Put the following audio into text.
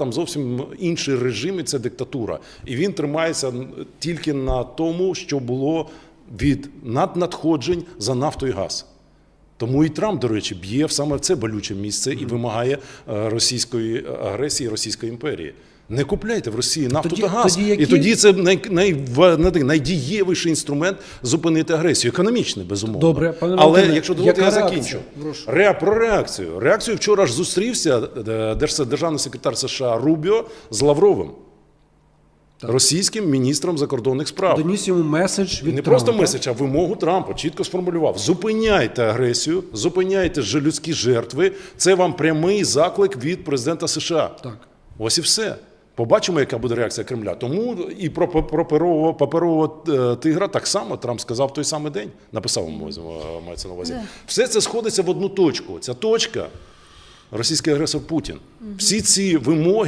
там зовсім інший режим, і це диктатура. І він тримається тільки на тому, що було від наднадходжень за нафту і газ. Тому і Трамп, до речі, б'є саме в це болюче місце і вимагає е, російської агресії, Російської імперії. Не купляйте в Росії нафту Тоді- та газ. тоді які- І тоді це най, най, най, найдієвіший інструмент зупинити агресію. Економічний, безумовно. Добре, пане Але Валентине, якщо дозволите, я закінчу. Ре, про реакцію. Реакцію вчора ж зустрівся е, державний секретар США Рубіо з Лавровим, російським міністром закордонних справ. Доніс йому меседж від Не Трампа. просто меседж, а вимогу Трампа чітко сформулював: зупиняйте агресію, зупиняйте людські жертви. Це вам прямий заклик від президента США. Так. Ось і все. Побачимо, яка буде реакція Кремля. Тому і про про паперового, паперового тигра так само Трамп сказав в той самий день. Написав е, мається на увазі. Все це сходиться в одну точку. Ця точка російський агресор Путін. Всі ці вимоги.